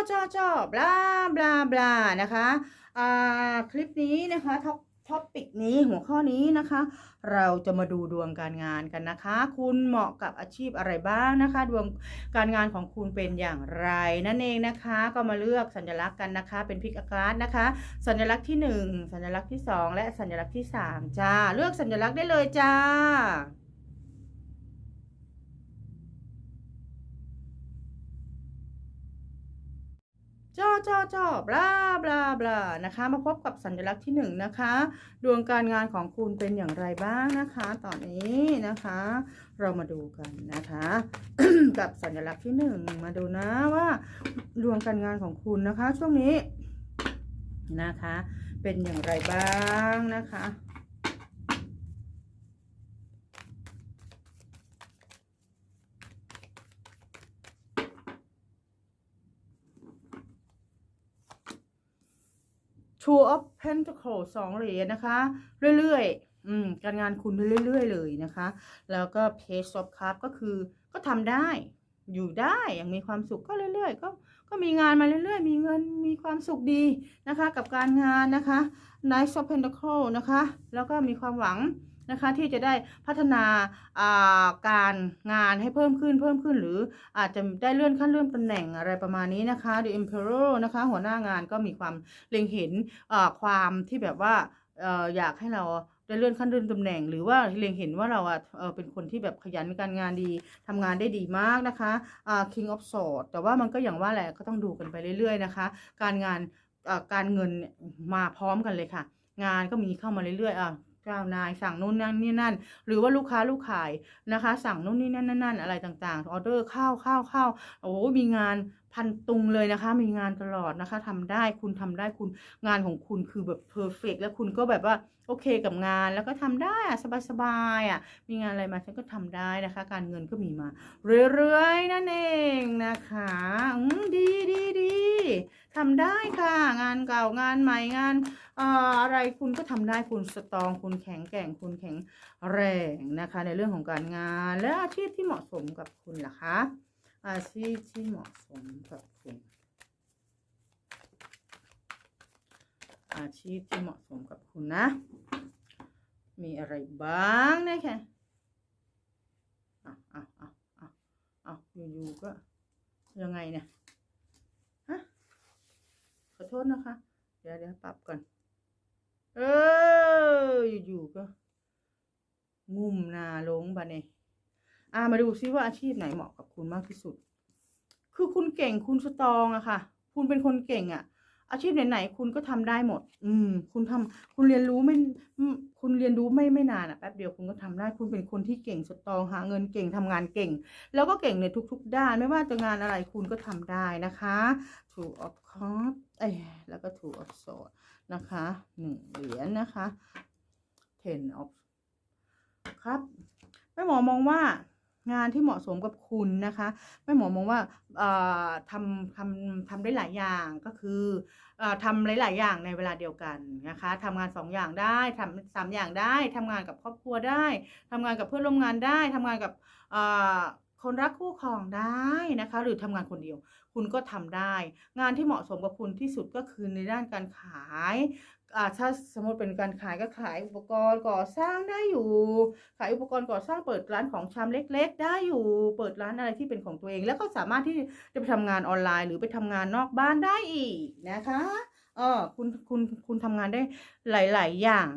จ้อจ้อจอบลาบลาบลานะคะอ่าคลิปนี้นะคะท็อปท็อปิกนี้หัวข้อนี้นะคะ เราจะมาดูดวงการงานกันนะคะ คุณเหมาะกับอาชีพอะไรบ้างนะคะ ดวงการงานของคุณเป็นอย่างไรนั่นเองนะคะ ก็มาเลือกสัญลักษณ์กันนะคะ เป็นพิกอาการ์ดนะคะ สัญลักษณ์ที่หนึ่งสัญลักษณ์ที่สองและสัญลักษณ์ที่สามจ้าเลือกสัญลักษณ์ได้เลยจ้า จ้อจ้อจ้อบลาบลาบลานะคะ มาพบกับสัญลักษณ์ที่หนึ่งนะคะ ดวงการงานของคุณเป็นอย่างไรบ้างนะคะ ตอนนี้นะคะ เรามาดูกันนะคะ กับสัญลักษณ์ที่หนึ่งมาดูนะว่า ดวงการงานของคุณนะคะ ช่วงนี้นะคะ เป็นอย่างไรบ้างนะคะ Two of Pentacles สองเหรียญนะคะ เรื่อยๆอืมการงานคุณเรื่อยๆเลยนะคะ แล้วก็ Page of Cup ก็คือก็ทำได้อยู่ได้อย่างมีความสุขก็เรื่อยๆ ก็ก็มีงานมาเรื่อยๆ มีเงินมีความสุขดีนะคะ กับการงานนะคะ Knight of Pentacles นะคะ แล้วก็มีความหวัง นะคะที่จะได้พัฒนาาการงานให้เพิ่มขึ้นเพิ่มขึ้น หรืออาจจะได้เลื่อนขั้นเลื่อนตำแหน่งอะไรประมาณนี้นะคะ The Emperor นะคะหัวหน้างานก็มีความเล็งเห็นความที่แบบว่าออยากให้เราได้เลื่อนขั้นเลื่อนตำแหน่ง หรือว่าเล็งเห็นว่าเราอะเป็นคนที่แบบขยันการงานดีทำงานได้ดีมากนะคะ King of Swords แต่ว่ามันก็อย่างว่าแหละก็ต้องดูกันไปเรื่อยๆนะคะ การงานการเงินมาพร้อมกันเลยค่ะ งานก็มีเข้ามาเรื่อยๆอะ เจ้านายสั่งนู่นนั่นนี่นั่น หรือว่าลูกค้าลูกขายนะคะ สั่งนู่นนี่นั่นนั่นนั่นอะไรต่างๆออเดอร์เข้าเข้าเข้าโอ้มีงาน พันตุงเลยนะคะ มีงานตลอดนะคะทำได้คุณทำได้คุณงานของคุณคือแบบเพอร์เฟกแล้วคุณก็แบบว่าโอเคกับงานแล้วก็ทำได้อะสบายๆอะมีงานอะไรมาฉันก็ทำได้นะคะ การเงินก็มีมา เรื่อยๆนั่นเองนะคะดีดีดีทำได้ค่ะ งานเก่างานใหม่งานเอ่ออะไรคุณก็ทำได้คุณสตรองคุณแข็งแกร่งคุณแข็งแรงนะคะ ในเรื่องของการงานและอาชีพที่เหมาะสมกับคุณล่ะคะ อาชีพที่เหมาะสมกับคุณ อาชีพที่เหมาะสมกับคุณนะ มีอะไรบ้างนะคะอะอะอะอะอะอยู่ๆก็ยังไงเนี่ยฮะขอโทษนะคะ เดี๋ยวเดี๋ยวปรับก่อน เอออยู่ๆก็ งุ่มนาลงบะเนี่ย อ่ามาดูซิว่าอาชีพไหนเหมาะกับคุณมากที่สุด คือคุณเก่งคุณสตรองอะค่ะ คุณเป็นคนเก่งอะอาชีพไหนๆคุณก็ทำได้หมด อืม คุณทำคุณเรียนรู้ไม่ คุณเรียนรู้ไม่ไม่นานอะแป๊บเดียวคุณก็ทำได้ คุณเป็นคนที่เก่งสตรองหาเงินเก่งทำงานเก่ง แล้วก็เก่งในทุก ๆ ด้าน ไม่ว่าจะงานอะไรคุณก็ทำได้นะคะ Two of Cups เอ้ยแล้วก็ Two of Swords นะคะหนึ่งเหรียญนะคะ Ten of ครับแม่หมอมองว่า งานที่เหมาะสมกับคุณนะคะแม่หมอมองว่าทำทำทำได้หลายอย่างก็คืออทำหลาย ๆ อย่างในเวลาเดียวกันนะคะทำงานสองอย่างได้ทำสามอย่างได้ทำงานกับครอบครัวได้ทำงานกับเพื่อนร่วมงานได้ทำงานกับคนรักคู่ครองได้นะคะ หรือทำงานคนเดียว คุณก็ทำได้ งานที่เหมาะสมกับคุณที่สุดก็คือในด้านการขาย อ่าถ้าสมมติเป็นการขายก็ขายอุปกรณ์ก่อสร้างได้อยู่ ขายอุปกรณ์ก่อสร้างเปิดร้านของชำเล็ก ๆ ได้อยู่ เปิดร้านอะไรที่เป็นของตัวเอง แล้วก็สามารถที่จะไปทำงานออนไลน์ หรือไปทำงานนอกบ้านได้อีกนะคะเออคุณคุณคุณทำงานได้หลาย ๆ อย่าง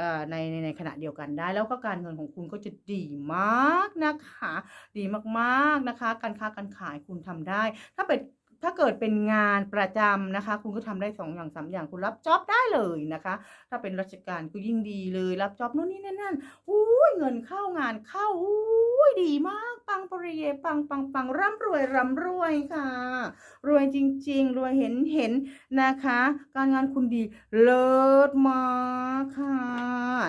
อ่อในในในขณะเดียวกันได้ แล้วก็การเงินของคุณก็จะดีมากนะคะ ดีมากๆนะคะ การค้าการขายคุณทำได้ ถ้าเป็น ถ้าเกิดเป็นงานประจำนะคะ คุณก็ทำได้สองอย่างสามอย่างคุณรับจ็อบได้เลยนะคะ ถ้าเป็นราชการก็ยิ่งดีเลยรับจ็อบนู่นนี่นั่นนั่นอุ้ยเงินเข้างานเข้าอุ้ยดีมากปังปริเยปังปังปังร่ำรวยร่ำรวยค่ะ รวยจริง ๆ รวยเห็นเห็นนะคะ การงานคุณดีเลิศมากค่ะ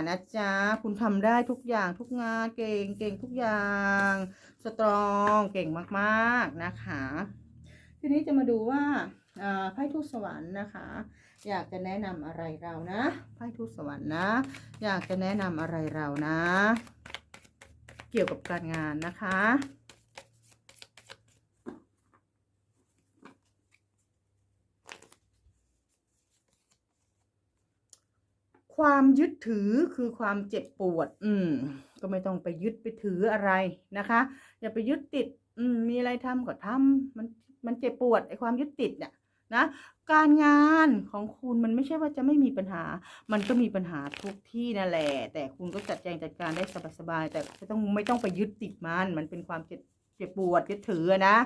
นะจ๊ะคุณทำได้ทุกอย่างทุกงานเก่งเก่งทุกอย่าง สตรองเก่งมากๆนะคะ ทีนี้จะมาดูว่าไพ่ทูตสวรรค์นะคะ อยากจะแนะนำอะไรเรานะไพ่ทูตสวรรค์นะ อยากจะแนะนำอะไรเรานะ เกี่ยวกับการงานนะคะความยึดถือคือความเจ็บปวด อืม ก็ไม่ต้องไปยึดไปถืออะไรนะคะ อย่าไปยึดติดมีอะไรทำก็ทำมันมันเจ็บปวดไอ้ความยึดติดเนี่ยนะ การงานของคุณมันไม่ใช่ว่าจะไม่มีปัญหา มันก็มีปัญหาทุกที่นั่นแหละ แต่คุณก็จัดแจงจัดการได้สบายๆแต่ไม่ต้องไม่ต้องไปยึดติดมัน มันเป็นความเจ็บเจ็บปวดยึดถือนะ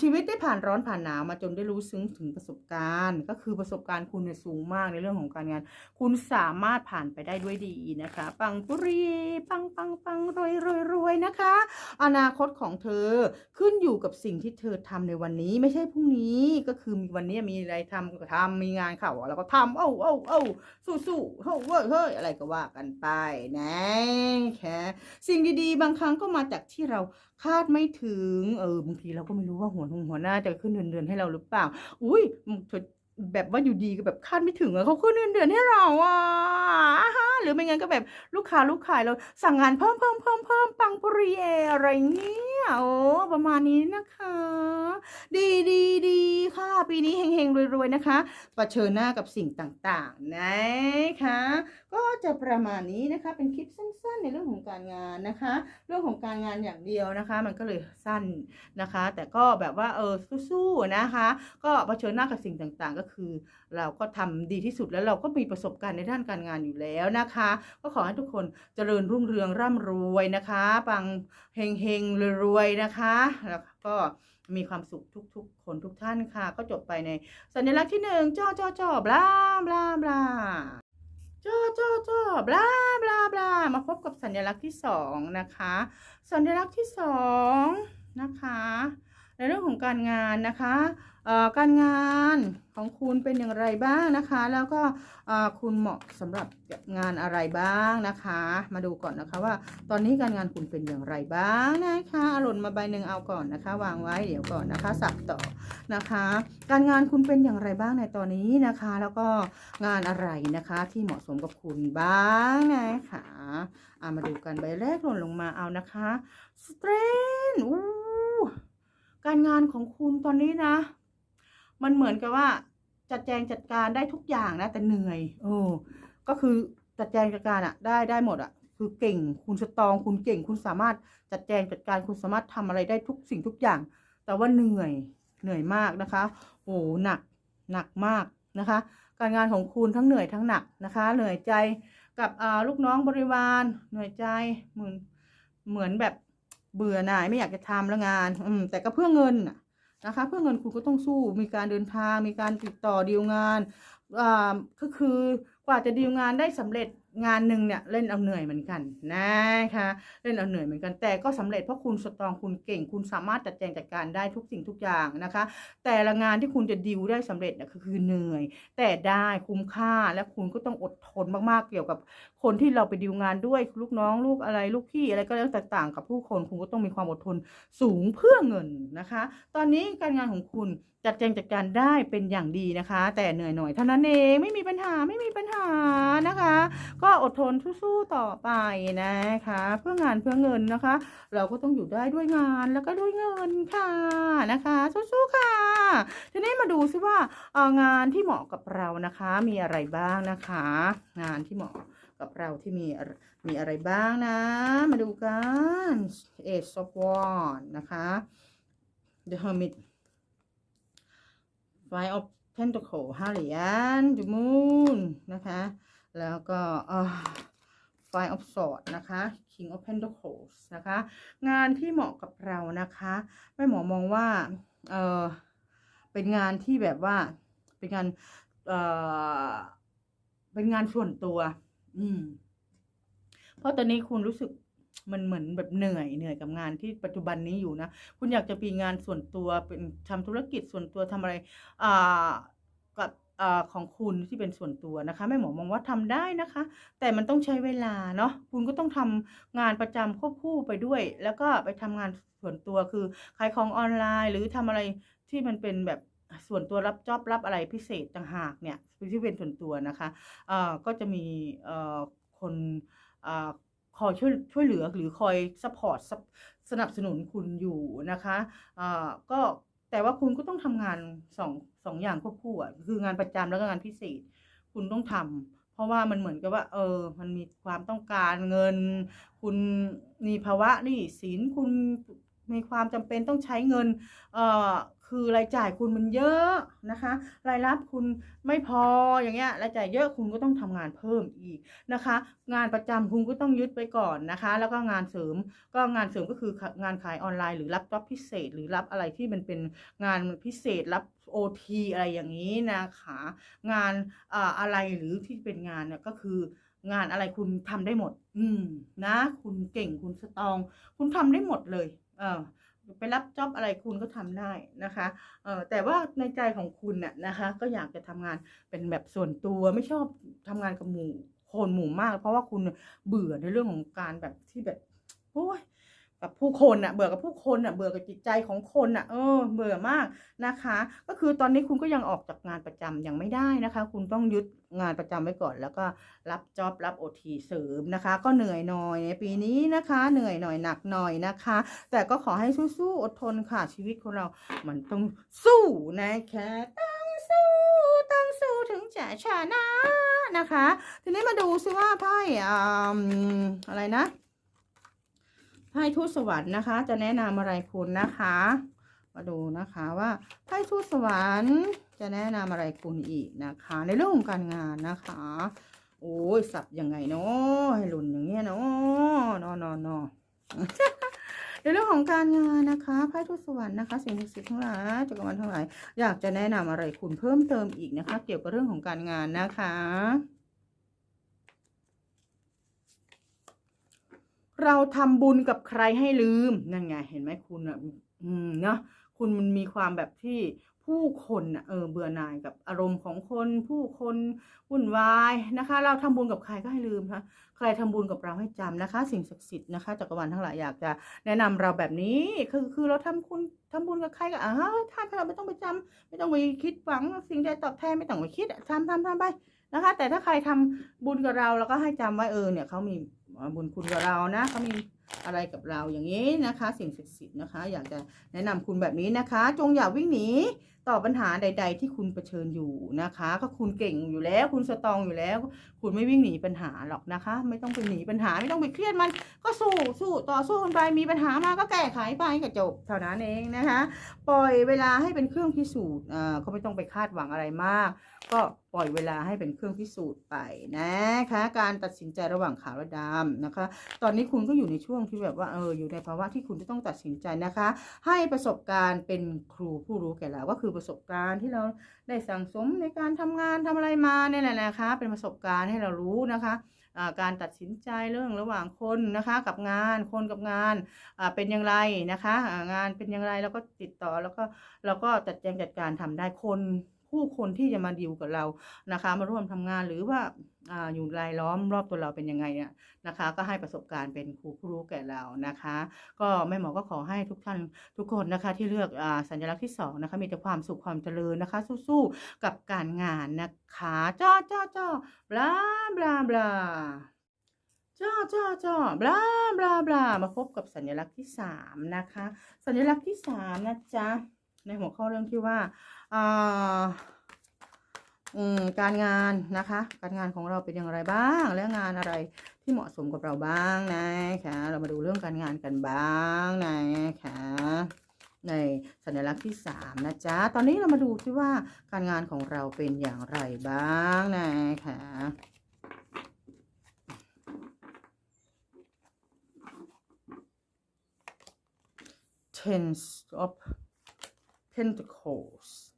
ชีวิตได้ผ่านร้อนผ่านหนาวมาจนได้รู้ซึ้งถึงประสบการณ์ ก็คือประสบการณ์คุณเนี่ยสูงมากในเรื่องของการงาน คุณสามารถผ่านไปได้ด้วยดีนะคะ ปังปุรีปังปังปังรวยรวยรวยนะคะ อนาคตของเธอขึ้นอยู่กับสิ่งที่เธอทำในวันนี้ไม่ใช่พรุ่งนี้ก็คือมีวันนี้มีอะไรทำก็ทำมีงานเข่าแล้วก็ทำเอ้าเอ้าเอ้าสู้สู้เฮ้ยเฮ้ยอะไรก็ว่ากันไปนะแค่สิ่งดีๆ บางครั้งก็มาจากที่เรา คาดไม่ถึง เออบางทีเราก็ไม่รู้ว่าหัวหงหัวหน้าจะขึ้นเดือนเดือนให้เราหรือเปล่า อุ้ย แบบว่าอยู่ดีก็แบบคาดไม่ถึงอะเขาขึ้นเดือนเดือนให้เราอะอ่าฮะหรือไม่งั้นก็แบบลูกค้าลูกขายเราสั่งงานเพิ่มเพิ่มเพิ่มเพิ่มปังปริเออะไรเงี้ยโอ้ประมาณนี้นะคะ ดีดีดีค่ะ ปีนี้เฮงเฮงรวยๆนะคะเชิญหน้ากับสิ่งต่างๆนะคะก็จะประมาณนี้นะคะ เป็นคลิปสั้นๆ ในเรื่องของการงานนะคะ เรื่องของการงานอย่างเดียวนะคะ มันก็เลยสั้นนะคะ แต่ก็แบบว่าเออสู้ๆนะคะ ก็เผชิญหน้ากับสิ่งต่างๆ ก็คือเราก็ทำดีที่สุดแล้วเราก็มีประสบการณ์ในด้านการงานอยู่แล้วนะคะ ก็ขอให้ทุกคนเจริญรุ่งเรืองร่ำรวยนะคะปังเฮงเฮงรวยนะคะแล้วก็มีความสุขทุก ๆ คนทุกท่านค่ะ ก็จบไปในสัญลักษณ์ที่หนึ่งจ้อจ้อจ้อบลาบลาบลาจ้อจ้อจ้อบลาบลาบลามาพบกับสัญลักษณ์ที่สองนะคะ สัญลักษณ์ที่สองนะคะ ในเรื่องของการงานนะคะการงานของคุณเป็นอย่างไรบ้างนะคะ แล้วก็คุณเหมาะสำหรับงานอะไรบ้างนะคะ มาดูก่อนนะคะว่า ตอนนี้การงานคุณเป็นอย่างไรบ้างนะคะหล่นมาใบหนึ่งเอาก่อนนะคะ วางไว้เดี๋ยวก่อนนะคะ สับต่อนะคะ การงานคุณเป็นอย่างไรบ้างในตอนนี้นะคะ แล้วก็งานอะไรนะคะที่เหมาะสมกับคุณบ้างนะคะอะมาดูกันใบแรกหล่นลงมาเอานะคะสเตรนอู้ การงานของคุณตอนนี้นะ มันเหมือนกับว่า จัดแจงจัดการได้ทุกอย่างนะ แต่เหนื่อยโอ้ก็คือจัดแจงจัดการอะได้ได้หมดอะคือเก่ง คุณสตอง คุณเก่ง คุณสามารถจัดแจงจัดการคุณสามารถทำอะไรได้ทุกสิ่งทุกอย่าง แต่ว่าเหนื่อยเหนื่อยมากนะคะโอ้หนักหนักมากนะคะ การงานของคุณทั้งเหนื่อยทั้งหนักนะคะ เหนื่อยใจกับลูกน้องบริวารเหนื่อยใจเหมือนเหมือนแบบ เบื่อหน่ายไม่อยากจะทำแล้วงาน อืม แต่ก็เพื่อเงินนะคะ เพื่อเงินคุณก็ต้องสู้ มีการเดินทาง มีการติดต่อดีลงานอ่าก็คือกว่าจะดีลงานได้สำเร็จ งานหนึ่งเนี่ยเล่นเอาเหนื่อยเหมือนกันนะคะเล่นเอาเหนื่อยเหมือนกัน แต่ก็สำเร็จเพราะคุณสตรองคุณเก่ง คุณสามารถจัดแจงจัดการได้ทุกสิ่งทุกอย่างนะคะ แต่ละงานที่คุณจะดีลได้สำเร็จเนี่ยคือเหนื่อย แต่ได้คุ้มค่าและคุณก็ต้องอดทนมากๆเกี่ยวกับคนที่เราไปดีลงานด้วยลูกน้องลูกอะไรลูกพี่อะไรก็แล้วแต่ต่างกับผู้คนคุณก็ต้องมีความอดทนสูงเพื่อเงินนะคะ ตอนนี้การงานของคุณ จัดแจงจัดการได้เป็นอย่างดีนะคะ แต่เหนื่อยหน่อยเท่านั้นเองไม่มีปัญหาไม่มีปัญหานะคะ ก็อดทนสู้ๆต่อไปนะคะ เพื่องานเพื่อเงินนะคะ เราก็ต้องอยู่ได้ด้วยงานแล้วก็ด้วยเงินค่ะนะคะสู้ๆค่ะทีนี้มาดูซิว่าเอองานที่เหมาะกับเรานะคะ มีอะไรบ้างนะคะ งานที่เหมาะกับเราที่มีมีอะไรบ้างนะ มาดูกัน Ace of w a n d นะคะ The Hermit Five of Pentacle ห้าเหรียญ The Moon นะคะ แล้วก็เอ่อ Five of Swords นะคะ King of Pentacles นะคะ งานที่เหมาะกับเรานะคะไม่หมอมองว่าเออเป็นงานที่แบบว่าเป็นงานเออเป็นงานส่วนตัว อืมเพราะตอนนี้คุณรู้สึก มันเหมือนแบบเหนื่อยเหนื่อยกับงานที่ปัจจุบันนี้อยู่นะ คุณอยากจะมีงานส่วนตัวเป็นทำธุรกิจส่วนตัวทำอะไรอ่ากับอ่าของคุณที่เป็นส่วนตัวนะคะแม่หมอมองว่าทำได้นะคะ แต่มันต้องใช้เวลาเนาะคุณก็ต้องทำงานประจำควบคู่ไปด้วย แล้วก็ไปทำงานส่วนตัวคือขายของออนไลน์ หรือทำอะไรที่มันเป็นแบบส่วนตัวรับจอบรับอะไรพิเศษต่างหากเนี่ยที่เป็นส่วนตัวนะคะอ่อก็จะมีอ่อคนอ่า คอยช่วยช่วยเหลือหรือคอยซัพพอร์ตสนับสนุนคุณอยู่นะคะอ่าก็แต่ว่าคุณก็ต้องทำงานสองสองอย่างควบคู่อะคืองานประจำแล้วก็งานพิเศษ คุณต้องทำเพราะว่ามันเหมือนกับว่า เออ มันมีความต้องการเงิน คุณมีภาวะนี้สินคุณมีความจำเป็นต้องใช้เงิน เอ่อ คือรายจ่ายคุณมันเยอะนะคะ รายรับคุณไม่พออย่างเงี้ยรายจ่ายเยอะคุณก็ต้องทำงานเพิ่มอีกนะคะ งานประจำคุณก็ต้องยึดไปก่อนนะคะ แล้วก็งานเสริมก็งานเสริมก็คืองานขายออนไลน์หรือรับจ็อบพิเศษ หรือรับอะไรที่มันเป็นงานพิเศษรับโอทีอะไรอย่างนี้นะคะงานอ่าอะไรหรือที่เป็นงานเนี่ยก็คืองานอะไรคุณทำได้หมด อืมนะ คุณเก่งคุณสตอง คุณทำได้หมดเลย เออ ไปรับจ็อบอะไรคุณก็ทำได้นะคะเออแต่ว่าในใจของคุณน่ะนะคะ ก็อยากจะทำงานเป็นแบบส่วนตัวไม่ชอบทำงานกับหมู่คนหมู่มาก เพราะว่าคุณเบื่อในเรื่องของการแบบที่แบบโอ้ย กับผู้คนน่ะเบื่อกับผู้คนน่ะเบื่อกับจิตใจของคนน่ะเออ เบื่อมากนะคะ ก็คือตอนนี้คุณก็ยังออกจากงานประจำยังไม่ได้นะคะ คุณต้องยึดงานประจำไว้ก่อน แล้วก็รับจ็อบรับโอทีเสริมนะคะ ก็เหนื่อยหน่อยในปีนี้นะคะ เหนื่อยหน่อยหนักหน่อยนะคะ แต่ก็ขอให้สู้ๆอดทนค่ะ ชีวิตของเรา มันต้องสู้นะคะต้องสู้ต้องสู้ถึงจะชนะนะคะ ทีนี้มาดูซิว่าไพ่อ่าอะไรนะ ไพ่ทูตสวรรค์นะคะ จะแนะนำอะไรคุณนะคะ มาดูนะคะว่าไพ่ทูตสวรรค์จะแนะนำอะไรคุณอีกนะคะ ในเรื่องของการงานนะคะ โอ้ยสับยังไงเนาะให้หลุนอย่างเงี้ยเนาะนอนนอนในเรื่องของการงานนะคะไพ่ทูตสวรรค์นะคะสิ่งศักดิ์สิทธิ์ทั้งหลายจักรวาลทั้งหลายอยากจะแนะนำอะไรคุณเพิ่มเติมอีกนะคะ เกี่ยวกับเรื่องของการงานนะคะ เราทำบุญกับใครให้ลืมนั่นไงเห็นไหมคุณอะอืมเนาะคุณมันมีความแบบที่ผู้คนเออเบื่อหน่ายกับอารมณ์ของคน ผู้คนวุ่นวายนะคะ เราทำบุญกับใครก็ให้ลืมนะคะใครทำบุญกับเราให้จำนะคะ สิ่งศักดิ์สิทธิ์นะคะจักรวาลทั้งหลายอยากจะแนะนำเราแบบนี้คือคือเราทำคุณทำบุญกับใครก็อ่าท่านเราไม่ต้องไปจำไม่ต้องไปคิดหวังสิ่งใดตอบแทนไม่ต้องไปคิดทำทำทำไปนะคะ แต่ถ้าใครทำบุญกับเราเราก็ให้จำไว้เออเนี่ยเขามี บุญคุณกับเรานะเขามีอะไรกับเราอย่างนี้นะคะ สิ่งศักดิ์สิทธิ์นะคะ อยากจะแนะนำคุณแบบนี้นะคะ จงอย่าวิ่งหนีต่อปัญหาใด ๆ ที่คุณเผชิญอยู่นะคะ ก็คุณเก่งอยู่แล้ว คุณสตองอยู่แล้ว คุณไม่วิ่งหนีปัญหาหรอกนะคะ ไม่ต้องไปหนีปัญหาไม่ต้องไปเครียดมัน ก็สู้สู้ต่อสู้กันไปมีปัญหามาก็แก้ไขไปก็จบเท่านั้นเองนะคะ ปล่อยเวลาให้เป็นเครื่องพิสูจน์อ่าก็ไม่ต้องไปคาดหวังอะไรมาก ก็ ปล่อยเวลาให้เป็นเครื่องพิสูจน์ไปนะคะ การตัดสินใจระหว่างขาวและดำนะคะ ตอนนี้คุณก็อยู่ในช่วงที่แบบว่าเอออยู่ในภาวะที่คุณจะต้องตัดสินใจนะคะ ให้ประสบการณ์เป็นครูผู้รู้แก่เราก็คือประสบการณ์ที่เราได้สั่งสมในการทำงานทำอะไรมาเนี่ยแหละนะคะ เป็นประสบการณ์ให้เรารู้นะคะการตัดสินใจเรื่องระหว่างคนนะคะกับงานคนกับงานเป็นอย่างไรนะคะ งานเป็นอย่างไรแล้วก็ติดต่อแล้วก็เราก็จัดแจงจัดการทำได้คน ผู้คนที่จะมาดีลกับเรานะคะ มาร่วมทำงานหรือว่าอยู่รายล้อมรอบตัวเราเป็นยังไงเนี่ยนะคะ ก็ให้ประสบการณ์เป็นครูผู้รู้แก่เรานะคะ ก็แม่หมอก็ขอให้ทุกท่านทุกคนนะคะ ที่เลือกอสัญลักษณ์ที่สองนะคะมีแต่ความสุขความเจริญนะคะ สู้ๆกับการงานนะคะจ้าจ้าจ้าบลาบลาบลาจ้าจ้าจ้าบลาบลาบลามาพบกับสัญลักษณ์ที่สามนะคะ สัญลักษณ์ที่สามนะจ๊ะ ในหัวข้อเรื่องที่ว่าการงานนะคะ การงานของเราเป็นอย่างไรบ้าง และงานอะไรที่เหมาะสมกับเราบ้างนะคะเรามาดูเรื่องการงานกันบ้างนะคะในสัญลักษณ์ที่สามนะจ๊ะ ตอนนี้เรามาดูที่ว่าการงานของเราเป็นอย่างไรบ้างนะคะ Ten of Pentacles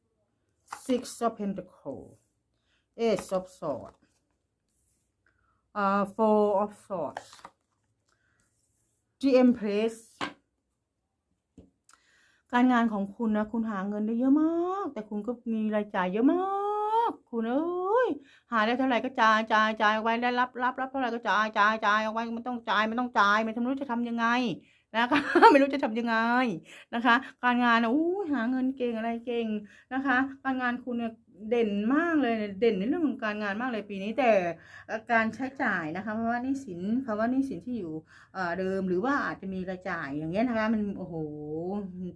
six of pentacle ace of swords uh four of swords the empress การงานของคุณนะ คุณหาเงินได้เยอะมาก แต่คุณก็มีรายจ่ายเยอะมาก คุณเอ้ยหาได้เท่าไหร่ก็จ่ายจ่ายจ่ายออกไปได้รับรับรับเท่าไหร่ก็จ่ายจ่ายจ่ายออกไปมันต้องจ่ายมันต้องจ่ายไม่ทำรู้จะทำยังไง นะคะ ไม่รู้จะทำยังไงนะคะ การงานอู้หาเงินเก่งอะไรเก่งนะคะ การงานคุณเด่นมากเลยเด่นในเรื่องของการงานมากเลยปีนี้แต่การใช้จ่ายนะคะเพราะว่านี่สินเพราะว่านี่สินที่อยู่เดิมหรือว่าอาจจะมีรายจ่ายอย่างเงี้ยนะคะมันโอ้โห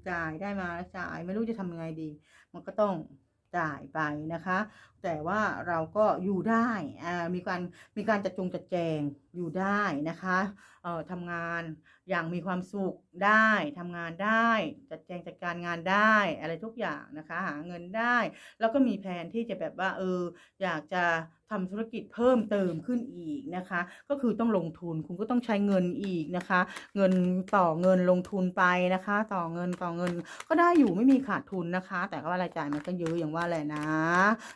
จ่ายได้มาแล้วจ่ายไม่รู้จะทำยังไงดี มันก็ต้องจ่ายไปนะคะแต่ว่าเราก็อยู่ได้อ่ามีการมีการจัดจงจัดแจงอยู่ได้นะคะเอ่อทำงานอย่างมีความสุขได้ทำงานได้ จัดแจงจัดการงานได้อะไรทุกอย่างนะคะหาเงินได้ แล้วก็มีแผนที่จะแบบว่าเอออยากจะทำธุรกิจเพิ่มเติมขึ้นอีกนะคะ ก็คือต้องลงทุนคุณก็ต้องใช้เงินอีกนะคะ เงินต่อเงินลงทุนไปนะคะ ต่อเงินต่อเงิน ก็ได้อยู่ไม่มีขาดทุนนะคะ แต่ก็ว่ารายจ่ายมันก็เยอะอย่างว่าแหละนะ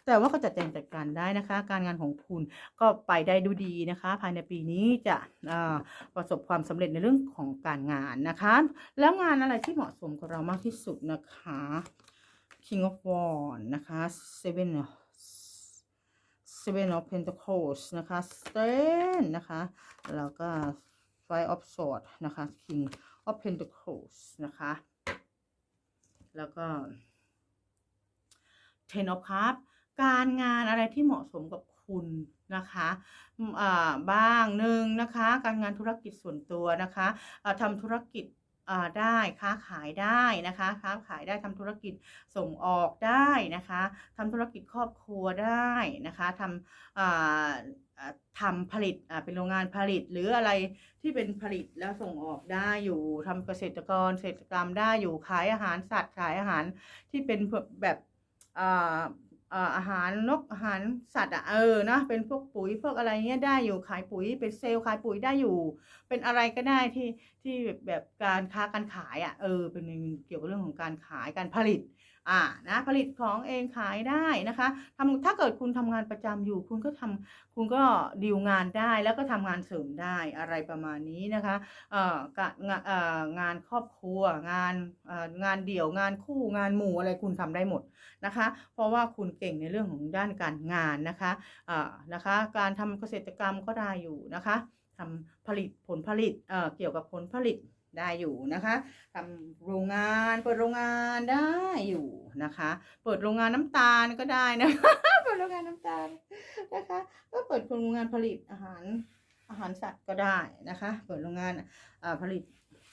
แต่ว่าก็จัดแจงจัดการได้นะคะ การงานของคุณก็ไปได้ดูดีนะคะ ภายในปีนี้จะประสบความสำเร็จในเรื่องของการงานนะคะ แล้วงานอะไรที่เหมาะสมกับเรามากที่สุดนะคะ King of Wands นะคะ Seven Seven of Pentacles นะคะ Strength นะคะ แล้วก็ Five of Swords นะคะ King of Pentacles นะคะ แล้วก็ Ten of Cups การงานอะไรที่เหมาะสมกับคุณนะคะอืมอ่าบ้างหนึ่งนะคะ การงานธุรกิจส่วนตัวนะคะอ่าทำธุรกิจอ่าได้ค้าขายได้นะคะค้าขายได้ทำธุรกิจส่งออกได้นะคะทำธุรกิจครอบครัวได้นะคะทำอ่อทำผลิตอ่าเป็นโรงงานผลิตหรืออะไรที่เป็นผลิตแล้วส่งออกได้อยู่ทำเกษตรกรเกษตรกรรมได้อยู่ขายอาหารสัตว์ขายอาหารที่เป็นแบบ อาหารนกอาหารสัตว์อะเออนะเป็นพวกปุ๋ยพวกอะไรเงี้ยได้อยู่ขายปุ๋ยเป็นเซลล์ขายปุ๋ยได้อยู่ เป็นอะไรก็ได้ที่ที่แบบการค้าการขายอะเออเป็นเกี่ยวกับเรื่องของการขายการผลิต อ่านะผลิตของเองขายได้นะคะทำถ้าเกิดคุณทำงานประจำอยู่ คุณก็ทำคุณก็ดีลงานได้แล้วก็ทำงานเสริมได้อะไรประมาณนี้นะคะเอ่อการงานเอ่องานครอบครัว งานเอ่องานเดี่ยวงานคู่งานหมู่อะไรคุณทำได้หมดนะคะ เพราะว่าคุณเก่งในเรื่องของด้านการงานนะคะเอ่านะคะการทำเกษตรกรรมก็ได้อยู่นะคะทำผลิตผลผลิตเอ่อเกี่ยวกับผลผลิต ได้อยู่นะคะทำโรงงานเปิดโรงงานได้อยู่นะคะ เปิดโรงงานน้ำตาลก็ได้นะเปิดโรงงานน้ำตาลนะคะก็เปิดโรงงานผลิตอาหารอาหารสัตว์ก็ได้นะคะ เปิดโรงงานอ่าผลิต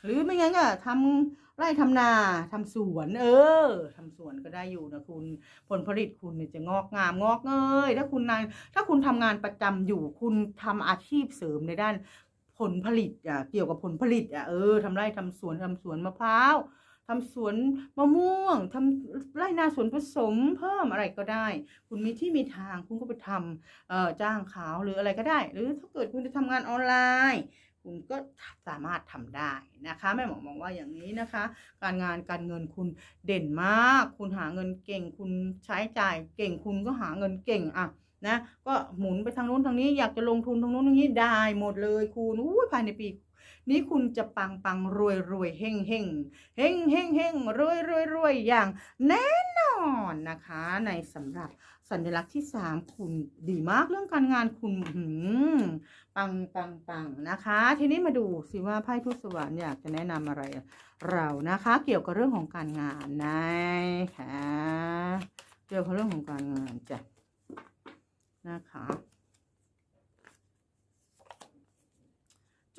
หรือไม่งั้นก็ทำไร่ทำนาทำสวน เออทำสวนก็ได้อยู่นะคุณผลผลิตคุณเนี่ยจะงอกงามงอกเงยถ้าคุณนายถ้าคุณทำงานประจำอยู่คุณทำอาชีพเสริมในด้าน ผลผลิตอะเกี่ยวกับผลผลิตอะเออทำไร่ทำสวนทำสวนมะพร้าวทำสวนมะม่วงทำไร่นาสวนผสมเพิ่มอะไรก็ได้ คุณมีที่มีทางคุณก็ไปทำเอ่อจ้างขาวหรืออะไรก็ได้ หรือถ้าเกิดคุณจะทำงานออนไลน์คุณก็สามารถทำได้นะคะแม่หมอมองว่าอย่างนี้นะคะ การงานการเงินคุณเด่นมาก คุณหาเงินเก่ง คุณใช้จ่ายเก่งคุณก็หาเงินเก่งอะ นะ ก็หมุนไปทางนู้นทางนี้อยากจะลงทุนทางนู้นทางนี้ได้หมดเลยคุณอู้ภายในปีนี้คุณจะปังปังรวยรวยเฮงเฮงเฮงเฮงเฮงรวยรวยรวยอย่างแน่นอนนะคะ ในสำหรับสัญลักษณ์ที่สามคุณดีมากเรื่องการงานคุณหืมปังปังปังนะคะ ทีนี้มาดูสิว่าไพ่ทูตสวรรค์อยากจะแนะนำอะไรเรานะคะ เกี่ยวกับเรื่องของการงานนะคะเกี่ยวกับเรื่องของการงานจ้ะ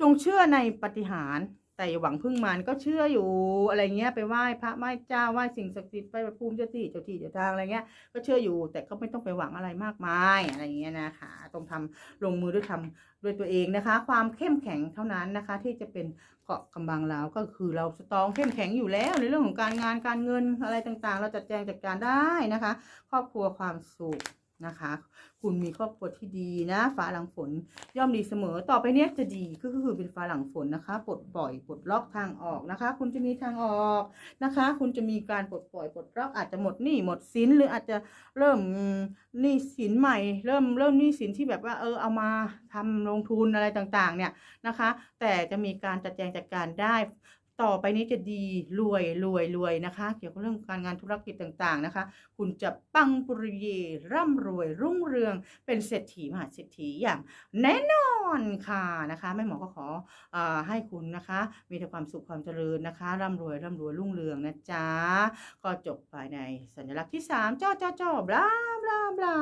จ งเชื่อในปฏิหารแต่หวังพึ่งมันก็เชื่ออยู่อะไรเงี้ยไปไหว้พระไหว้เจ้าไหว้สิ่งศักดิ์สิทธิ์ไปภูมิเจ้าที่เจ้าที่เจ้าทางอะไรเงี้ยก็เชื่ออยู่ แต่ก็ไม่ต้องไปหวังอะไรมากมายอะไรเงี้ยนะคะต้องทำลงมือด้วยทำด้วยตัวเองนะคะ ความเข้มแข็งเท่านั้นนะคะ ที่จะเป็นเกาะกำบังเราก็คือเราสตองเข้มแข็งอยู่แล้วในเรื่องของการงานการเงินอะไรต่างๆ เราจัดแจงจัดการได้นะคะ ครอบครัวความสุข นะคะ คุณมีครอบครัวที่ดีนะ ฟ้าหลังฝนย่อมดีเสมอ ต่อไปเนี้ยจะดีก็คือเป็นฟ้าหลังฝนนะคะ ปลดปล่อยปลดล็อกทางออกนะคะ คุณจะมีทางออกนะคะ คุณจะมีการปลดปล่อยปลดล็อกอาจจะหมดหนี้หมดสินหรืออาจจะเริ่มหนี้สินใหม่ เริ่มเริ่มหนี้สินที่แบบว่าเออเอามาทำลงทุนอะไรต่างๆ เนี่ยนะคะ แต่จะมีการจัดแจงจัดการได้ ต่อไปนี้จะดีรวยรวยรวยนะคะ เกี่ยวกับเรื่องการงานธุรกิจต่างๆนะคะ คุณจะปังปุริเยร่ำรวยรุ่งเรืองเป็นเศรษฐีมหาเศรษฐีอย่างแน่นอนค่ะนะคะแม่หมอก็ขออให้คุณนะคะ มีแต่ความสุขความเจริญนะคะร่ำรวยร่ำรวยรุ่งเรืองนะจ๊ะก็จบไปในสัญลักษณ์ที่3จ้อจ้อจ้อบลาบลาบลา